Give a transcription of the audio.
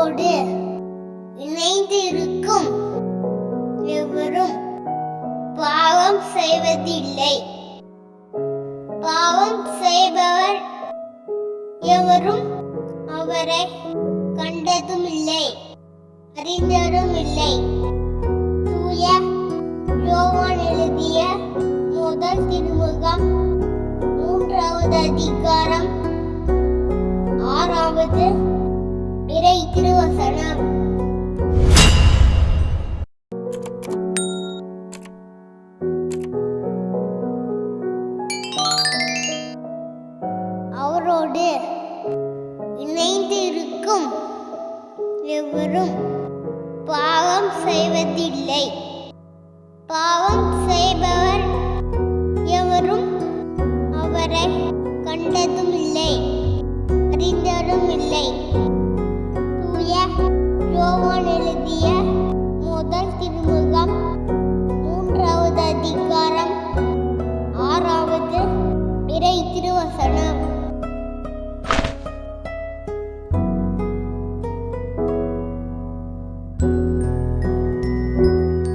உயிரோடு இணைந்து இருக்கும் எவரும் பாவம் செய்வதில்லை. பாவம் செய்பவர் எவரும் அவரை கண்டதும் இல்லை அறிந்ததும் இல்லை தூய யோவான் எழுதிய முதல் திருமுகம் மூன்றாவது அதிகாரம் ஆறாவது எவரும் பாவம் செய்வதில்லை. பாவம் செய்பவர் எவரும் அவரை கண்டதும் இல்லை அறிந்ததும் இல்லை தூய யோவான் எழுதிய முதல் திருமுகம் மூன்றாவது அதிகாரம் ஆறாவது இறை திருவசனம்.